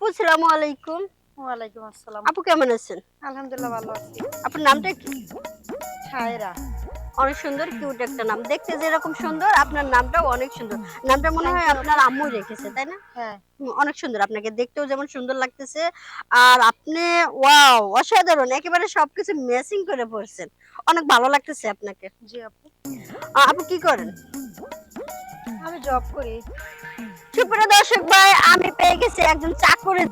আপু সালামু আলাইকুম। ওয়ালাইকুম আসসালাম। আপু কেমন আছেন? আলহামদুলিল্লাহ ভালো আছি। আপনার নামটা কি? ছায়রা। অনেক সুন্দর কিউট একটা নাম। দেখতে যেরকম সুন্দর আপনার নামটাও অনেক সুন্দর। নামটা মনে হয় আপনার আম্মু রেখেছে তাই না? হ্যাঁ। অনেক সুন্দর। আপনাকে দেখতেও যেমন সুন্দর লাগতেছে। আর আপনি ওয়াও অসাধারণ। একেবারে সবকিছু ম্যাচিং করে পড়ছেন অনেক ভালো লাগতেছে আপনাকে। জি আপু। আপু কি করেন? আমি জব করি। সুপ্রিয় দর্শক ভাই আমি পেয়ে গেছি একজন চাকরি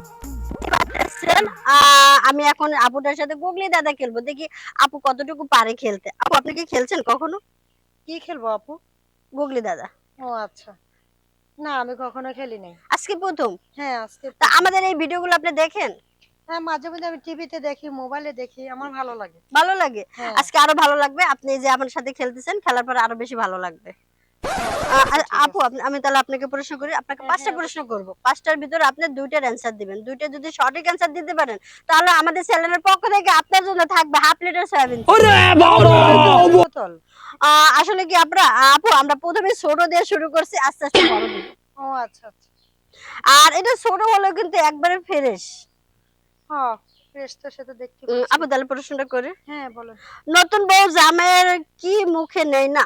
আমি এখন আপুটার সাথে গুগলি দাদা খেলব। দেখি আপু কতটুকু পারে খেলতে। আপু আপনি কি খেলছেন কখনো? কি খেলব আপু? গুগলি দাদা। ও আচ্ছা। না আমি কখনো খেলি নাই। আজকে প্রথম? হ্যাঁ আজকে তা আমাদের এই ভিডিওগুলো আপনি দেখেন? হ্যাঁ মাঝে মধ্যে আমি টিভিতে দেখি মোবাইলে দেখি আমার ভালো লাগে। ভালো লাগে? হ্যাঁ। আজকে আরও ভালো লাগবে? আপনি যে আমার সাথে খেলতেছেন খেলার পর আরও বেশি ভালো লাগবে। আপু আমি তাহলে আপনাকে প্রশ্ন করি আপনাকে হ্যাঁ, পাঁচটা হ্যাঁ, প্রশ্ন করব। পাঁচটার ভিতরে আপনি দুইটার অ্যান্সার দিবেন। দুইটা যদি সঠিক অ্যান্সার দিতে পারেন তাহলে আমাদের চ্যানেলের পক্ষ থেকে আপনার জন্য থাকবে হাফ লিটার সয়াবিন বোতল। আসলে কি আমরা আপু আমরা প্রথমে ছোট দিয়ে শুরু করছি আস্তে আস্তে বড় ও আচ্ছা আচ্ছা। আর এটা ছোট হলো কিন্তু একবারে ফ্রেশ হ্যাঁ ফ্রেশ তো সেটা দেখতে আপু তাহলে প্রশ্নটা করে। হ্যাঁ বলেন। নতুন বউ জামাইয়ের কি মুখে নেই না?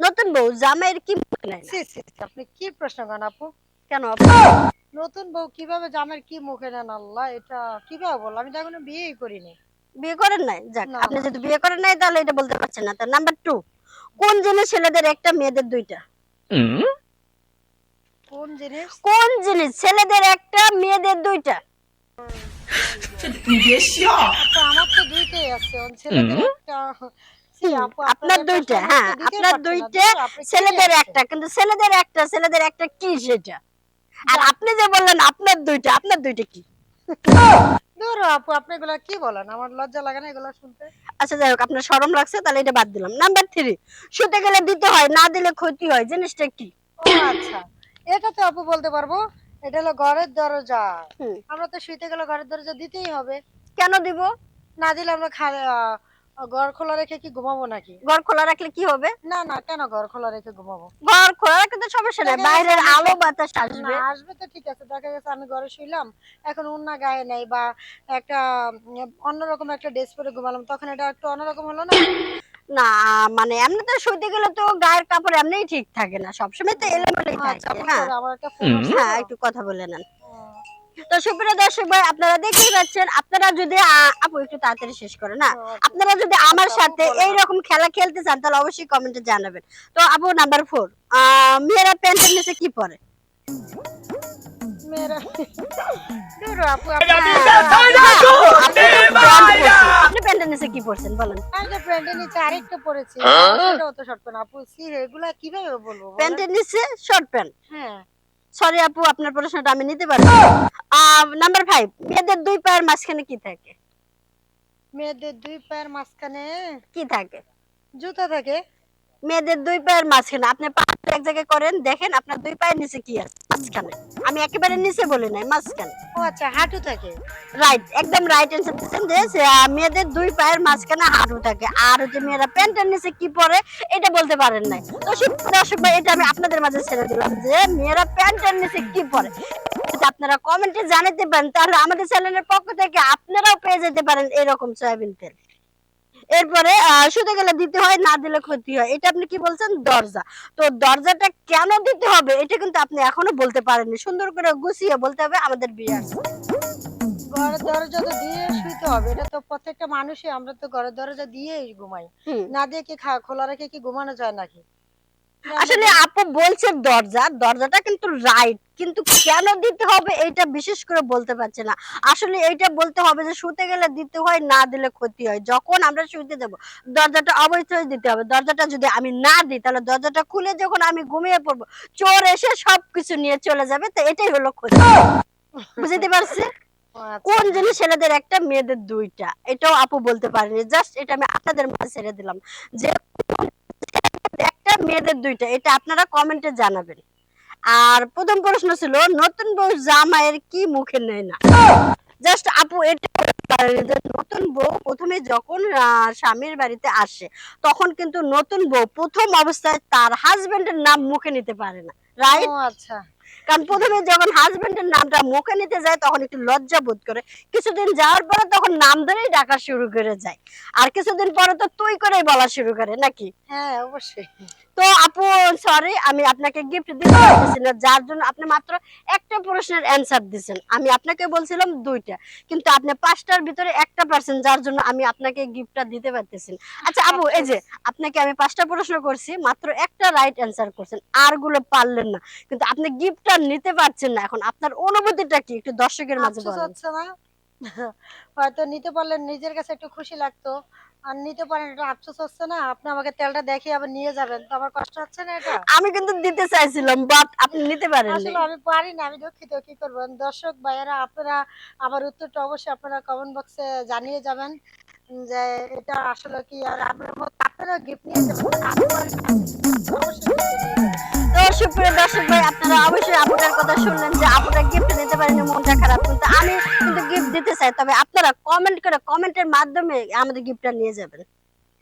নতুন বউ জামাইয়ের কি মুখে নেই? না সি সি সি, আপনি কি প্রশ্ন করেন আপু? কেন আপু? নতুন বউ কীভাবে জামার কি মুখে নেন আল্লাহ? এটা কীভাবে বল আমি তো এখনও বিয়েই করিনি। বিয়ে করেন নাই? যাক না, আপনি না। যদি বিয়ে করেন নাই তাহলে এটা বলতে পারছেন না। তার নাম্বার টু কোন জিনিস ছেলেদের একটা মেয়েদের দুইটা? কোন জিনিস? কোন জিনিস? ছেলেদের একটা মেয়েদের দুইটা? আপু আমার তো দুইটাই আছে। ওর ছেলেদের একটা আপনার দুইটা হ্যাঁ আপনার দুইটা ছেলেদের একটা কিন্তু ছেলেদের একটা ছেলেদের একটা কি সেটা? আর আপনি যে বললেন আপনার দুইটা আপনার দুইটা কি? ধুর, আপু আপনি এগুলা কি বলেন? আমার লজ্জা লাগে না এগুলা শুনতে। আচ্ছা যাই হোক আপনার শরম লাগছে তাহলে এটা বাদ দিলাম। নাম্বার থ্রি শুতে গেলে দিতে হয় না দিলে ক্ষতি হয় জিনিসটা কি? আচ্ছা এটা তো আপু বলতে পারব এটা হলো ঘরের দরজা। আমরা তো শুইতে গেলে ঘরের দরজা দিতেই হবে। কেন দিব? না দিলে আমরা ঘর খোলা রেখে কি ঘুমাবো নাকি? ঘর খোলা রাখলে কি হবে? না না কেন ঘর খোলা রেখে ঘুমাবো? ঘর খোলা রাখলে তো সমস্যা নেই বাইরের আলো বাতাস আসবে। আসবে তো ঠিক আছে দেখা গেছে আমি ঘরে শুইলাম এখন অন্য গায়ে নাই বা একটা অন্যরকম একটা ড্রেস পরে ঘুমালাম তখন এটা একটু অন্যরকম হলো না? না মানে এমনি তো শুতে গেলে তো গায়ের কাপড় এমনিই ঠিক থাকে না সবসময় তো এলোমেলোই আচ্ছা থাকে হ্যাঁ। আমার একটা হ্যাঁ একটু কথা বলে নেন। তো সুপ্রিয় দর্শক ভাই আপনারা দেখতেই পাচ্ছেন আপনারা যদি আপু একটু তাড়াতাড়ি শেষ করে না? আচ্ছা। আপনারা যদি আমার আচ্ছা, সাথে এই রকম খেলা খেলতে চান তাহলে অবশ্যই কমেন্টে জানাবেন। তো আপু নাম্বার ফোর মেয়েরা প্যান্টের নিচে কি পরে? মেয়েরা ধুর, আপু হ্যাঁ, আপনি আপনি প্যান্টের নিচে কি পরছেন বলেন। প্যান্টের নিচে আরেকটা পরেছি সেটাও তো শর্ট প্যান্ট আপু সি এগুলা কীভাবে বলব প্যান্টের নিচে শর্ট প্যান্ট হ্যাঁ। সরি আপু আপনার প্রশ্নটা আমি নিতে পারব নাম্বার ফাইভ মেয়েদের দুই পায়ের মাঝখানে কি থাকে? মেয়েদের দুই পায়ের মাঝখানে কি থাকে? জুতা থাকে। মেয়েদের দুই পায়ের মাঝখানে। আপনি পা এক জায়গায় করেন দেখেন আপনার দুই পায়ের নিচে কি আছে মাঝখানে। আমি একেবারে নিচে বলি নাই মাঝখানে। ও আচ্ছা হাঁটু থাকে? রাইট একদম রাইট অ্যান্সার দিচ্ছেন যে মেয়েদের দুই পায়ের মাঝখানে হাঁটু থাকে। আর হচ্ছে মেয়েরা প্যান্টের নিচে কি পরে এটা বলতে পারেন নাই। তো দর্শক ভাই এটা আমি আপনাদের মাঝে ছেড়ে দিলাম যে মেয়েরা প্যান্টের নিচে কি পরে? যদি আপনারা কমেন্টে জানাতে পারেন তাহলে আমাদের চ্যানেলের পক্ষ থেকে আপনারাও পেয়ে যেতে পারেন এরকম সয়াবিন তেল। এরপরে শুতে গেলে দিতে হয় না দিলে ক্ষতি হয়। এটা আপনি কি বলছেন? দরজা। তো দরজাটা কেন দিতে হবে? এটা কিন্তু আপনি এখনও বলতে পারেননি। সুন্দর করে গুছিয়ে বলতে হবে আমাদের বিয়ে আসছে ঘরের দরজা তো দিয়ে শুইতে হবে। এটা তো প্রত্যেকটা মানুষই আমরা তো ঘরের দরজা দিয়েই ঘুমাই। না দিয়ে কি খোলা রেখে কি ঘুমানো যায় নাকি? আসলে আপু বলছে দরজা। দরজাটা কিন্তু রাইট কিন্তু কেন দিতে হবে এটা বিশেষ করে বলতে পারছে না। আসলে এইটা বলতে হবে যে, শুতে গেলে দিতে হয়, না দিলে ক্ষতি হয়। যখন আমরা শুতে যাব, দরজাটা অবশ্যই দিতে হবে। দরজাটা যদি আমি না দিই, তাহলে দরজাটা খুলে যখন আমি ঘুমিয়ে পড়ব, চোর এসে সবকিছু নিয়ে চলে যাবে। তো এটাই হলো ক্ষতি। বুঝতে পারছি। কোন জিনিস ছেলেদের একটা, মেয়েদের দুইটা। এটাও আপু বলতে পারেনি। জাস্ট এটা আমি আপনাদের মাঝে ছেড়ে দিলাম যে একটা, মেয়েদের দুইটা। এটা আপনারা কমেন্টে জানাবেন। আর প্রথম প্রশ্ন ছিল নতুন বউ জামাইয়ের কি মুখে নেয় না জাস্ট আপু এটা নতুন বউ প্রথমে যখন স্বামীর বাড়িতে আসে তখন কিন্তু নতুন বউ প্রথম অবস্থায় তার হাজবেন্ডের নাম মুখে নিতে পারে না রাইট আচ্ছা। কারণ প্রথমে যখন হাজবেন্ডের নামটা মুখে নিতে যায় তখন একটু লজ্জা বোধ করে। কিছুদিন যাওয়ার পরে তখন নাম ধরেই ডাকা শুরু করে যায়। আর কিছুদিন পরে তো তুই করেই বলা শুরু করে নাকি? হ্যাঁ অবশ্যই। তো আপু সরি আমি আপনাকে গিফট দিতে পারতেছি না যার জন্য আপনি মাত্র একটা প্রশ্নের অ্যান্সার দিয়েছেন আমি আপনাকে বলছিলাম দুইটা কিন্তু আপনি পাঁচটার ভিতরে একটা পার্সেন্ট যার জন্য আমি আপনাকে গিফটটা দিতে পারতেছি আচ্ছা আপু এই যে আপনাকে আমি পাঁচটা প্রশ্ন করছি মাত্র একটা রাইট অ্যান্সার করছেন আরগুলো পারলেন না। কিন্তু আপনি গিফটটা নিতে পারছেন না এখন আপনার অনুভূতিটা কি? একটু দর্শকের মাঝে বলেন। হয়তো নিতে পারলে নিজের কাছে একটু খুশি লাগতো। আর নিতে পারেন এটা আফসোস হচ্ছে না। আপনি আমাকে তেলটা দেখিয়ে আবার নিয়ে যাবেন। তো আমার কষ্ট হচ্ছে না এটা? আমি কিন্তু দিতে চাইছিলাম বাট আপনি নিতে পারেননি। আসলে আমি পারি না আমি দুঃখিত। কি করব? দর্শক ভাইয়েরা আপনারা আমার উত্তরটা অবশ্যই আপনারা কমেন্ট বক্সে জানিয়ে যাবেন যে এটা আসলে কি আর আপনার আপনারা গিফট নিয়ে যাবেন। আমি পারি না। অবশ্যই gift নিয়ে যাবেন। তো সুপ্রিয় দর্শক ভাই, আপনারা অবশ্যই আপুটার কথা শুনলেন যে আপুটা গিফট নিতে পারেনি, মনটা খারাপ কিন্তু আমি কিন্তু গিফট দিতে চাই, তবে আপনারা কমেন্ট করে কমেন্টের মাধ্যমে আমাদের গিফটটা নিয়ে যাবেন